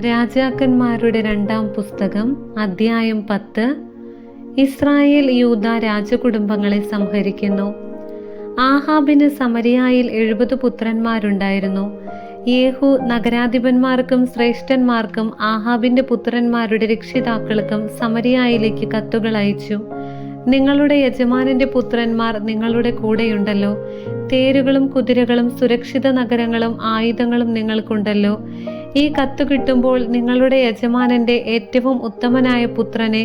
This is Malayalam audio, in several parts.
രാജാക്കന്മാരുടെ രണ്ടാം പുസ്തകം അദ്ധ്യായം പത്ത്. ഇസ്രായേൽ യൂത രാജകുടുംബങ്ങളെ സംഹരിക്കുന്നു. ആഹാബിന് സമരിയായിൽ എഴുപത് പുത്രന്മാരുണ്ടായിരുന്നു. യേഹു നഗരാധിപന്മാർക്കും ശ്രേഷ്ഠന്മാർക്കും ആഹാബിന്റെ പുത്രന്മാരുടെ രക്ഷിതാക്കൾക്കും സമരിയായിലേക്ക് കത്തുകൾ അയച്ചു. നിങ്ങളുടെ യജമാനന്റെ പുത്രന്മാർ നിങ്ങളുടെ കൂടെയുണ്ടല്ലോ. തേരുകളും കുതിരകളും സുരക്ഷിത നഗരങ്ങളും ആയുധങ്ങളും നിങ്ങൾക്കുണ്ടല്ലോ. ഈ കത്ത് കിട്ടുമ്പോൾ നിങ്ങളുടെ യജമാനന്റെ ഏറ്റവും ഉത്തമനായ പുത്രനെ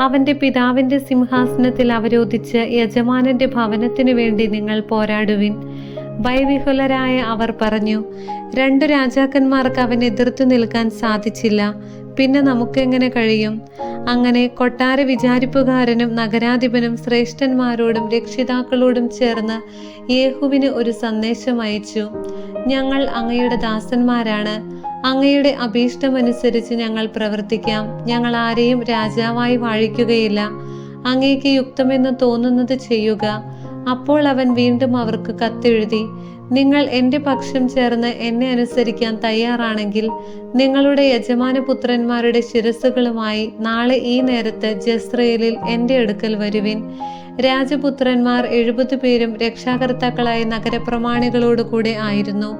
അവന്റെ പിതാവിന്റെ സിംഹാസനത്തിൽ അവരോധിച്ച് യജമാനന്റെ ഭവനത്തിനു വേണ്ടി നിങ്ങൾ പോരാടുവിൻ. ഭയവിഹുലരായ അവർ പറഞ്ഞു രണ്ടു രാജാക്കന്മാർക്ക് അവൻ എതിർത്തു നിൽക്കാൻ സാധിച്ചില്ല. പിന്നെ നമുക്കെങ്ങനെ കഴിയും? അങ്ങനെ കൊട്ടാര വിചാരിപ്പുകാരനും നഗരാധിപനും ശ്രേഷ്ഠന്മാരോടും രക്ഷിതാക്കളോടും ചേർന്ന് യേഹുവിന് ഒരു സന്ദേശം അയച്ചു ഞങ്ങൾ അങ്ങയുടെ ദാസന്മാരാണ്. അങ്ങയുടെ അഭീഷ്ടമനുസരിച്ച് ഞങ്ങൾ പ്രവർത്തിക്കാം. ഞങ്ങൾ ആരെയും രാജാവായി വാഴിക്കുകയില്ല. അങ്ങേക്ക് യുക്തമെന്ന് തോന്നുന്നത് ചെയ്യുക. അപ്പോൾ അവൻ വീണ്ടും അവർക്ക് കത്തെഴുതി നിങ്ങൾ എന്റെ പക്ഷം ചേർന്ന് എന്നെ അനുസരിക്കാൻ തയ്യാറാണെങ്കിൽ നിങ്ങളുടെ യജമാനപുത്രന്മാരുടെ ശിരസ്സുകളുമായി നാളെ ഈ നേരത്ത് ജസ്രയേലിൽ എന്റെ അടുക്കൽ വരുവിൻ. രാജപുത്രന്മാർ എഴുപത് പേരും രക്ഷാകർത്താക്കളായ നഗരപ്രമാണികളോടുകൂടെ ആയിരുന്നു.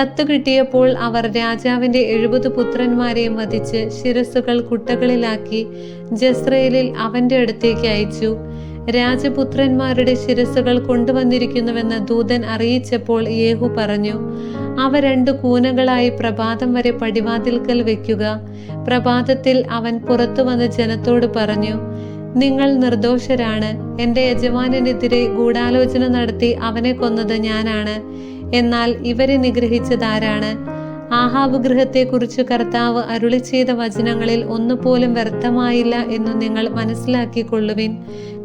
കത്ത് കിട്ടിയപ്പോൾ അവർ രാജാവിന്റെ എഴുപത് പുത്രന്മാരെയും വധിച്ച് ശിരസ്സുകൾ കുട്ടകളിലാക്കി ജസ്രയേലിൽ അവന്റെ അടുത്തേക്ക് അയച്ചു. രാജപുത്രന്മാരുടെ ശിരസുകൾ കൊണ്ടുവന്നിരിക്കുന്നുവെന്ന് ദൂതൻ അറിയിച്ചപ്പോൾ യേഹു പറഞ്ഞു അവ രണ്ട് കൂനകളായി പ്രഭാതം വരെ പടിവാതിൽക്കൽ വെക്കുക. പ്രഭാതത്തിൽ അവൻ പുറത്തു വന്ന് ജനത്തോട് പറഞ്ഞു നിങ്ങൾ നിർദോഷരാണ്. എന്റെ യജമാനെതിരെ ഗൂഢാലോചന നടത്തി അവനെ കൊന്നത് ഞാനാണ്. എന്നാൽ ഇവരെ നിഗ്രഹിച്ചതാരാണ്? ആഹാബ് ഗൃഹത്തെക്കുറിച്ച് കർത്താവ് അരുളി ചെയ്ത വചനങ്ങളിൽ ഒന്നുപോലും വ്യർത്ഥമായില്ല എന്നു നിങ്ങൾ മനസ്സിലാക്കിക്കൊള്ളുവിൻ.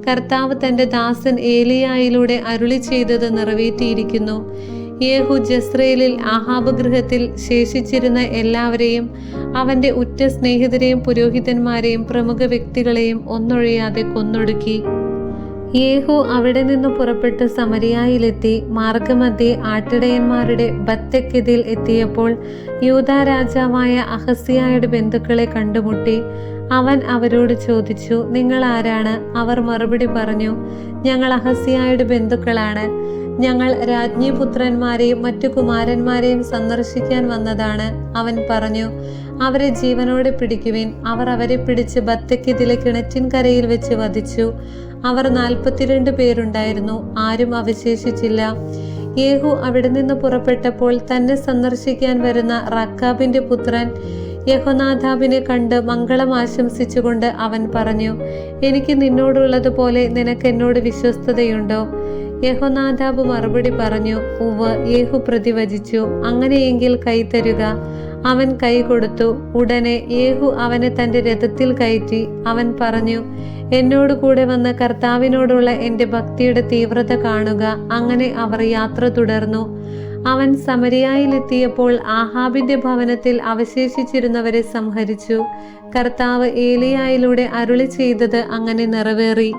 കർത്താവ് തന്റെ ദാസൻ ഏലിയായിലൂടെ അരുളി ചെയ്തത് നിറവേറ്റിയിരിക്കുന്നു. യേഹു ജസ്രയേലിൽ ആഹാബ് ഗൃഹത്തിൽ ശേഷിച്ചിരുന്ന എല്ലാവരെയും അവന്റെ ഉറ്റ സ്നേഹിതരെയും പുരോഹിതന്മാരെയും പ്രമുഖ വ്യക്തികളെയും ഒന്നൊഴിയാതെ കൊന്നൊടുക്കി. യേഹു അവിടെ നിന്ന് പുറപ്പെട്ട് സമരിയായിലെത്തി. മാർഗമധ്യേ ആട്ടിടയന്മാരുടെ ബത്തക്കെതിൽ എത്തിയപ്പോൾ യൂതാ രാജാവായ അഹസ്യായുടെ ബന്ധുക്കളെ കണ്ടുമുട്ടി. അവൻ അവരോട് ചോദിച്ചു നിങ്ങൾ ആരാണ്? അവർ മറുപടി പറഞ്ഞു ഞങ്ങൾ അഹസ്യായുടെ ബന്ധുക്കളാണ്. ഞങ്ങൾ രാജ്ഞിപുത്രന്മാരെയും മറ്റു കുമാരന്മാരെയും സന്ദർശിക്കാൻ വന്നതാണ്. അവൻ പറഞ്ഞു അവരെ ജീവനോടെ പിടിക്കുവിൻ. അവർ അവരെ പിടിച്ച് ബത്തക്കിതിലെ കിണറ്റിൻ കരയിൽ വെച്ച് വധിച്ചു. അവർ നാൽപ്പത്തിരണ്ട് പേരുണ്ടായിരുന്നു ആരും അവശേഷിച്ചില്ല. യേഹു അവിടെ നിന്ന് പുറപ്പെട്ടപ്പോൾ തന്നെ സന്ദർശിക്കാൻ വരുന്ന റക്കാബിന്റെ പുത്രൻ യഹോനാഥാബിനെ കണ്ട് മംഗളം ആശംസിച്ചുകൊണ്ട് അവൻ പറഞ്ഞു എനിക്ക് നിന്നോടുള്ളതുപോലെ നിനക്ക് എന്നോട് വിശ്വസ്തതയുണ്ടോ? യഹോനാഥാബ് മറുപടി പറഞ്ഞു ഉവ് യേഹു പ്രതിവചിച്ചു അങ്ങനെയെങ്കിൽ കൈ തരുക. അവൻ കൈ കൊടുത്തു ഉടനെ യേഹു അവനെ തന്റെ രഥത്തിൽ കയറ്റി അവൻ പറഞ്ഞു എന്നോട് കൂടെ വന്ന് കർത്താവിനോടുള്ള എന്റെ ഭക്തിയുടെ തീവ്രത കാണുക അങ്ങനെ അവർ യാത്ര തുടർന്നു. അവൻ സമരിയായിലെത്തിയപ്പോൾ ആഹാബിന്റെ ഭവനത്തിൽ അവശേഷിച്ചിരുന്നവരെ സംഹരിച്ചു. കർത്താവ് ഏലിയായിലൂടെ അരുളി ചെയ്തത് അങ്ങനെ നിറവേറി.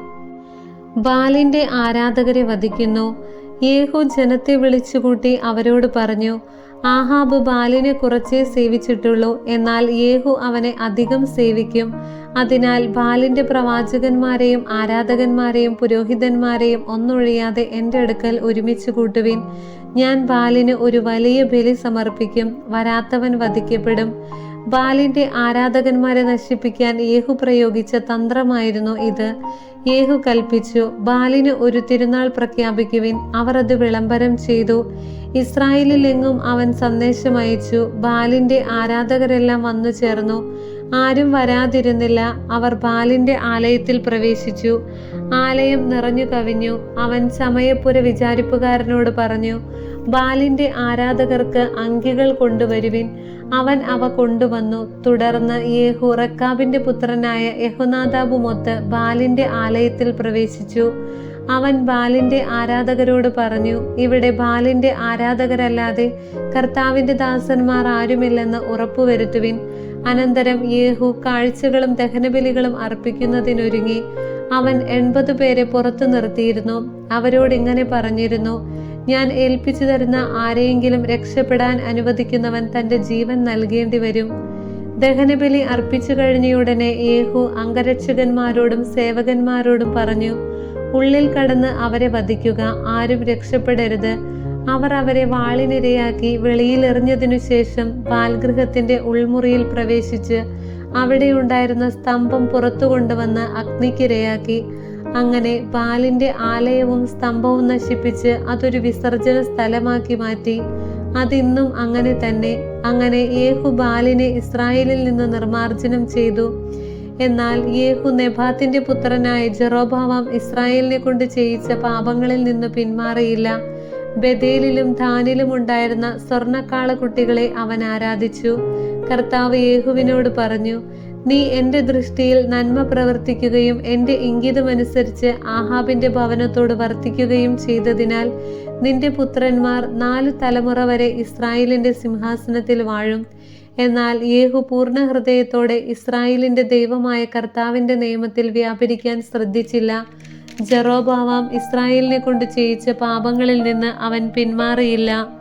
ബാലിന്റെ ആരാധകരെ വധിക്കുന്നു. യേഹു ജനത്തെ വിളിച്ചുകൂട്ടി അവരോട് പറഞ്ഞു ആഹാബ് ബാലിനെ കുറച്ചേ സേവിച്ചിട്ടുള്ളൂ എന്നാൽ യേഹു അവനെ അധികം സേവിക്കും. അതിനാൽ ബാലിന്റെ പ്രവാചകന്മാരെയും ആരാധകന്മാരെയും പുരോഹിതന്മാരെയും ഒന്നൊഴിയാതെ എന്റെ അടുക്കൽ ഒരുമിച്ച് കൂട്ടുവിൻ. ഞാൻ ബാലിന് ഒരു വലിയ ബലി സമർപ്പിക്കും വരാത്തവൻ വധിക്കപ്പെടും. ബാലിന്റെ ആരാധകന്മാരെ നശിപ്പിക്കാൻ യേഹു പ്രയോഗിച്ച തന്ത്രമായിരുന്നു ഇത്. യേഹു കൽപ്പിച്ചു ബാലിന് ഒരു തിരുനാൾ പ്രഖ്യാപിക്കുവിൻ അവർ അത് വിളംബരം ചെയ്തു. ഇസ്രായേലിലെങ്ങും അവൻ സന്ദേശം അയച്ചു ബാലിന്റെ ആരാധകരെല്ലാം വന്നു ചേർന്നു. ആരും വരാതിരുന്നില്ല അവർ ബാലിന്റെ ആലയത്തിൽ പ്രവേശിച്ചു. ആലയം നിറഞ്ഞു കവിഞ്ഞു അവൻ സമയപ്പുര വിചാരിപ്പുകാരനോട് പറഞ്ഞു ബാലിന്റെ ആരാധകർക്ക് അങ്കികൾ കൊണ്ടുവരുവിൻ. അവൻ അവ കൊണ്ടുവന്നു. തുടർന്ന് യേഹു റക്കാബിന്റെ പുത്രനായ യഹുനാദാബുമൊത്ത് ബാലിന്റെ ആലയത്തിൽ പ്രവേശിച്ചു. അവൻ ബാലിന്റെ ആരാധകരോട് പറഞ്ഞു ഇവിടെ ബാലിന്റെ ആരാധകരല്ലാതെ കർത്താവിന്റെ ദാസന്മാർ ആരുമില്ലെന്ന് ഉറപ്പുവരുത്തുവിൻ. അനന്തരം യേഹു കാഴ്ചകളും ദഹനബലികളും അർപ്പിക്കുന്നതിനൊരുങ്ങി. അവൻ എൺപത് പേരെ പുറത്തു നിർത്തിയിരുന്നു. അവരോട് ഇങ്ങനെ പറഞ്ഞിരുന്നു ഞാൻ ഏൽപ്പിച്ചു തരുന്ന ആരെയെങ്കിലും രക്ഷപ്പെടാൻ അനുവദിക്കുന്നവൻ തന്റെ ജീവൻ നൽകേണ്ടി വരും. ദഹനബലി അർപ്പിച്ചു കഴിഞ്ഞയുടനെ യേഹു അംഗരക്ഷകന്മാരോടും സേവകന്മാരോടും പറഞ്ഞു ഉള്ളിൽ കടന്ന് അവരെ വധിക്കുക ആരും രക്ഷപ്പെടരുത്. അവർ അവരെ വാളിനിരയാക്കി വെളിയിൽ എറിഞ്ഞതിനു ശേഷം പാൽഗൃഹത്തിന്റെ ഉൾമുറിയിൽ പ്രവേശിച്ച് അവിടെയുണ്ടായിരുന്ന സ്തംഭം പുറത്തു കൊണ്ടുവന്ന് അഗ്നിക്കിരയാക്കി. അങ്ങനെ ബാലിന്റെ ആലയവും സ്തംഭവും നശിപ്പിച്ച് അതൊരു വിസർജന സ്ഥലമാക്കി മാറ്റി. അതിന്നും അങ്ങനെ തന്നെ അങ്ങനെ യേഹു ബാലിനെ ഇസ്രായേലിൽ നിന്ന് നിർമാർജനം ചെയ്തു. എന്നാൽ യേഹു നെബാത്തിന്റെ പുത്രനായ ജെറോബാവാം ഇസ്രായേലിനെ കൊണ്ട് ചെയ്യിച്ച പാപങ്ങളിൽ നിന്ന് പിന്മാറിയില്ല. ബദേലിലും ധാനിലും ഉണ്ടായിരുന്ന സ്വർണക്കാള കുട്ടികളെ അവൻ ആരാധിച്ചു. കർത്താവ് യേഹുവിനോട് പറഞ്ഞു നീ എന്റെ ദൃഷ്ടിയിൽ നന്മ പ്രവർത്തിക്കുകയും എന്റെ ഇംഗിതമനുസരിച്ച് ആഹാബിന്റെ ഭവനത്തോട് വർത്തിക്കുകയും ചെയ്തതിനാൽ നിന്റെ പുത്രന്മാർ നാല് തലമുറ വരെ ഇസ്രായേലിന്റെ സിംഹാസനത്തിൽ വാഴും. എന്നാൽ യേഹു പൂർണ ഹൃദയത്തോടെ ഇസ്രായേലിന്റെ ദൈവമായ കർത്താവിന്റെ നിയമത്തിൽ വ്യാപരിക്കാൻ ശ്രദ്ധിച്ചില്ല. ജറോബാവാം ഇസ്രായേലിനെ കൊണ്ട് ചെയ്യിച്ച പാപങ്ങളിൽ നിന്ന് അവൻ പിന്മാറിയില്ല.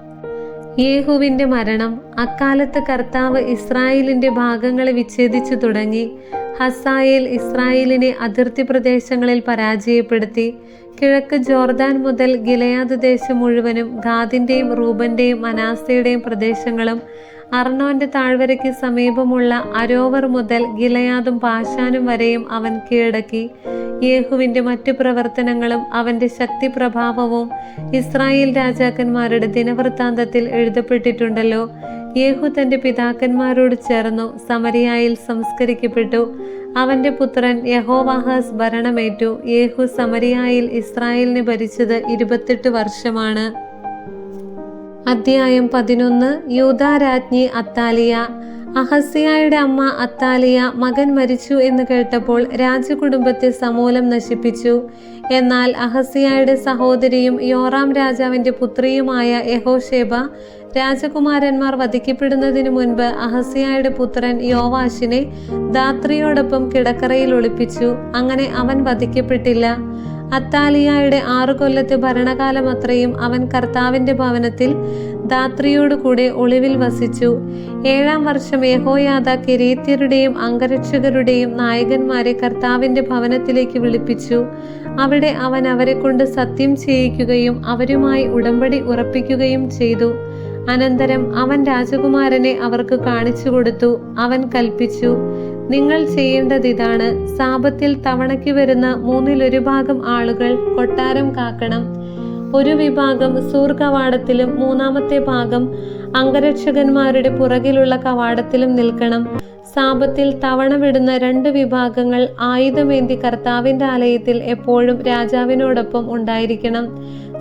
യേഹുവിന്റെ മരണം അക്കാലത്ത് കർത്താവ് ഇസ്രായേലിന്റെ ഭാഗങ്ങളെ വിച്ഛേദിച്ചു തുടങ്ങി. ഹസായേൽ ഇസ്രായേലിനെ അതിർത്തി പ്രദേശങ്ങളിൽ പരാജയപ്പെടുത്തി. കിഴക്ക് ജോർദാൻ മുതൽ ഗിലയാദ് ദേശം മുഴുവനും ഗാദിന്റെയും റൂബന്റെയും മനാസയുടെയും പ്രദേശങ്ങളും അർണോന്റെ താഴ്വരയ്ക്ക് സമീപമുള്ള അരോവർ മുതൽ ഗിലയാദും പാശാനും വരെയും അവൻ കീഴടക്കി. യേഹുവിന്റെ മറ്റു പ്രവർത്തനങ്ങളും അവന്റെ ശക്തി പ്രഭാവവും ഇസ്രായേൽ രാജാക്കന്മാരുടെ ദിനവൃത്താന്തത്തിൽ എഴുതപ്പെട്ടിട്ടുണ്ടല്ലോ. യേഹു തന്റെ പിതാക്കന്മാരോട് ചേർന്നു സമരിയായിൽ സംസ്കരിക്കപ്പെട്ടു. അവന്റെ പുത്രൻ യഹോവാഹാസ് ഭരണമേറ്റു. യേഹു സമരിയായിൽ ഇസ്രായേലിനെ ഭരിച്ചത് ഇരുപത്തെട്ട് വർഷമാണ്. അധ്യായം പതിനൊന്ന് യൂതാരാജ്ഞി അത്താലിയ. അഹസിയായുടെ അമ്മ അത്താലിയ മകൻ മരിച്ചു എന്ന് കേട്ടപ്പോൾ രാജകുടുംബത്തെ സമൂലം നശിപ്പിച്ചു. എന്നാൽ അഹസിയായുടെ സഹോദരിയും യോറാം രാജാവിന്റെ പുത്രിയുമായ യഹോഷേബ രാജകുമാരന്മാർ വധിക്കപ്പെടുന്നതിനു മുൻപ് അഹസിയായുടെ പുത്രൻ യോവാഷിനെ ദാത്രിയോടൊപ്പം കിടക്കറയിൽ ഒളിപ്പിച്ചു. അങ്ങനെ അവൻ വധിക്കപ്പെട്ടില്ല. അത്താലിയായുടെ ആറു കൊല്ലത്തെ ഭരണകാലം അത്രയും അവൻ കർത്താവിന്റെ ഭവനത്തിൽ ദാത്രിയോടുകൂടെ ഒളിവിൽ വസിച്ചു. ഏഴാം വർഷം യഹോയാദ കിരീത്യരുടെയും അംഗരക്ഷകരുടെയും നായകന്മാരെ കർത്താവിന്റെ ഭവനത്തിലേക്ക് വിളിപ്പിച്ചു. അവിടെ അവൻ അവരെ കൊണ്ട് സത്യം ചെയ്യിക്കുകയും അവരുമായി ഉടമ്പടി ഉറപ്പിക്കുകയും ചെയ്തു. അനന്തരം അവൻ രാജകുമാരനെ അവർക്ക് കാണിച്ചു കൊടുത്തു. അവൻ കൽപ്പിച്ചു. നിങ്ങൾ ചെയ്യേണ്ടത് ഇതാണ്. സാപത്തിൽ തവണയ്ക്ക് വരുന്ന മൂന്നിലൊരു ഭാഗം ആളുകൾ കൊട്ടാരം കാക്കണം. ഒരു വിഭാഗം സൂർ കവാടത്തിലും മൂന്നാമത്തെ ഭാഗം അംഗരക്ഷകന്മാരുടെ പുറകിലുള്ള കവാടത്തിലും നിൽക്കണം. സാപത്തിൽ തവണ വിടുന്ന രണ്ട് വിഭാഗങ്ങൾ ആയുധമേന്തി കർത്താവിന്റെ ആലയത്തിൽ എപ്പോഴും രാജാവിനോടൊപ്പം ഉണ്ടായിരിക്കണം.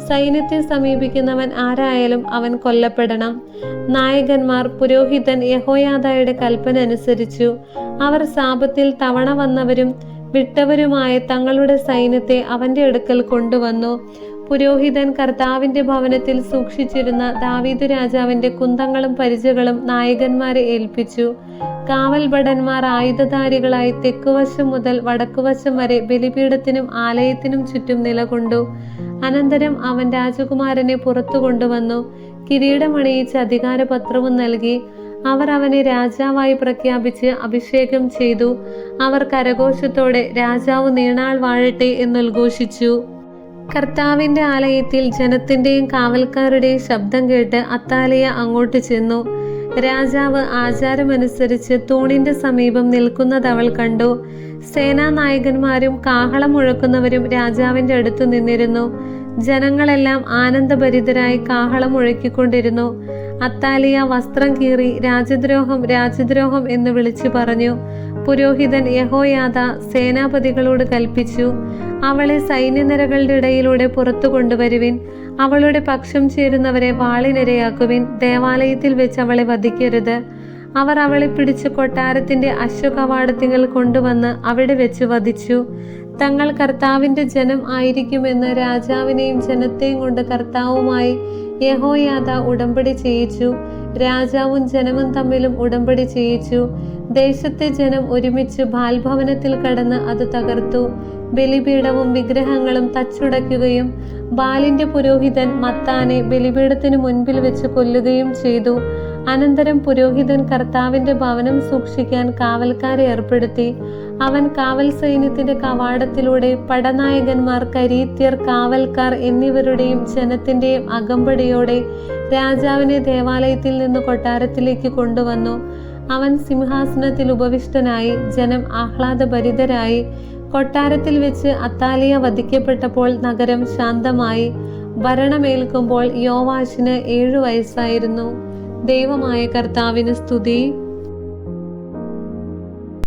സൈന്യത്തെ സമീപിക്കുന്നവൻ ആരായാലും അവൻ കൊല്ലപ്പെടണം. നായകന്മാർ പുരോഹിതൻ യഹോയാദായുടെ കൽപ്പന അനുസരിച്ചു അവർ സാപത്തിൽ തവണ വന്നവരും വിട്ടവരുമായ തങ്ങളുടെ സൈന്യത്തെ അവന്റെ അടുക്കൽ കൊണ്ടുവന്നു. പുരോഹിതൻ കർത്താവിന്റെ ഭവനത്തിൽ സൂക്ഷിച്ചിരുന്ന ദാവീദ് രാജാവിന്റെ കുന്തങ്ങളും പരിചകളും നായകന്മാരെ ഏൽപ്പിച്ചു. കാവൽ ഭടന്മാർ ആയുധധാരികളായി തെക്കുവശം മുതൽ വടക്കുവശം വരെ ബലിപീഠത്തിനും ആലയത്തിനും ചുറ്റും നിലകൊണ്ടു. അനന്തരം അവൻ രാജകുമാരനെ പുറത്തു കൊണ്ടുവന്നു. കിരീടമണിയിച്ച് അധികാരപത്രവും നൽകി. അവർ അവനെ രാജാവായി പ്രഖ്യാപിച്ച് അഭിഷേകം ചെയ്തു. അവർ കരഘോഷത്തോടെ രാജാവ് നീണാൾ വാഴട്ടെ എന്നുദ്ഘോഷിച്ചു കർത്താവിന്റെ ആലയത്തിൽ ജനത്തിന്റെയും കാവൽക്കാരുടെയും ശബ്ദം കേട്ട് അത്താലയ അങ്ങോട്ട് ചെന്നു. രാജാവ് ആചാരമനുസരിച്ച് തൂണിന്റെ സമീപം നിൽക്കുന്നത് അവൾ കണ്ടു. സേനാനായകന്മാരും കാഹളം മുഴക്കുന്നവരും രാജാവിന്റെ അടുത്ത് നിന്നിരുന്നു. ജനങ്ങളെല്ലാം ആനന്ദഭരിതരായി കാഹളം മുഴക്കിക്കൊണ്ടിരുന്നു. അത്താലിയ വസ്ത്രം കീറി രാജദ്രോഹം രാജദ്രോഹം എന്ന് വിളിച്ചു പറഞ്ഞു. പുരോഹിതൻ യഹോയാദ സേനാപതികളോട് കൽപ്പിച്ചു അവളെ സൈന്യനിരകളുടെ ഇടയിലൂടെ പുറത്തു കൊണ്ടുവരുവിൻ അവളുടെ പക്ഷം ചേരുന്നവരെ വാളിനിരയാക്കുവിൻ ദേവാലയത്തിൽ വെച്ച് അവളെ വധിക്കരുത്. അവർ അവളെ പിടിച്ച് കൊട്ടാരത്തിന്റെ അശ്വകവാടത്തിങ്ങൾ കൊണ്ടുവന്ന് അവിടെ വെച്ച് വധിച്ചു. തങ്ങൾ കർത്താവിന്റെ ജനം ആയിരിക്കുമെന്ന് രാജാവിനെയും ജനത്തെയും കൊണ്ട് കർത്താവുമായി യഹോയാദ ഉടമ്പടി ചെയ്യിച്ചു. രാജാവും ജനവും തമ്മിലും ഉടമ്പടി ചെയ്യിച്ചു. ദേശത്തെ ജനം ഒരുമിച്ച് ബാൽഭവനത്തിൽ കടന്ന് അത് തകർത്തു. ബലിപീഠവും വിഗ്രഹങ്ങളും തച്ചുടയ്ക്കുകയും ബാലിന്റെ പുരോഹിതൻ മത്താനെ ബലിപീഠത്തിന് മുൻപിൽ വെച്ച് കൊല്ലുകയും ചെയ്തു. അനന്തരം പുരോഹിതൻ കർത്താവിന്റെ ഭവനം സൂക്ഷിക്കാൻ കാവൽക്കാരെ ഏർപ്പെടുത്തി. അവൻ കാവൽ സൈന്യത്തിന്റെ കവാടത്തിലൂടെ പടനായകന്മാർ കരീത്യർ കാവൽക്കാർ എന്നിവരുടെയും ജനത്തിന്റെയും അകമ്പടിയോടെ രാജാവിനെ ദേവാലയത്തിൽ നിന്ന് കൊട്ടാരത്തിലേക്ക് കൊണ്ടുവന്നു. അവൻ സിംഹാസനത്തിൽ ഉപവിഷ്ടനായി ജനം ആഹ്ലാദഭരിതരായി കൊട്ടാരത്തിൽ വെച്ച് അത്താലിയ വധിക്കപ്പെട്ടപ്പോൾ നഗരം ശാന്തമായി ഭരണമേൽക്കുമ്പോൾ യോവാശിന് ഏഴു വയസ്സായിരുന്നു. ദൈവമായ കർത്താവിന് സ്തുതി.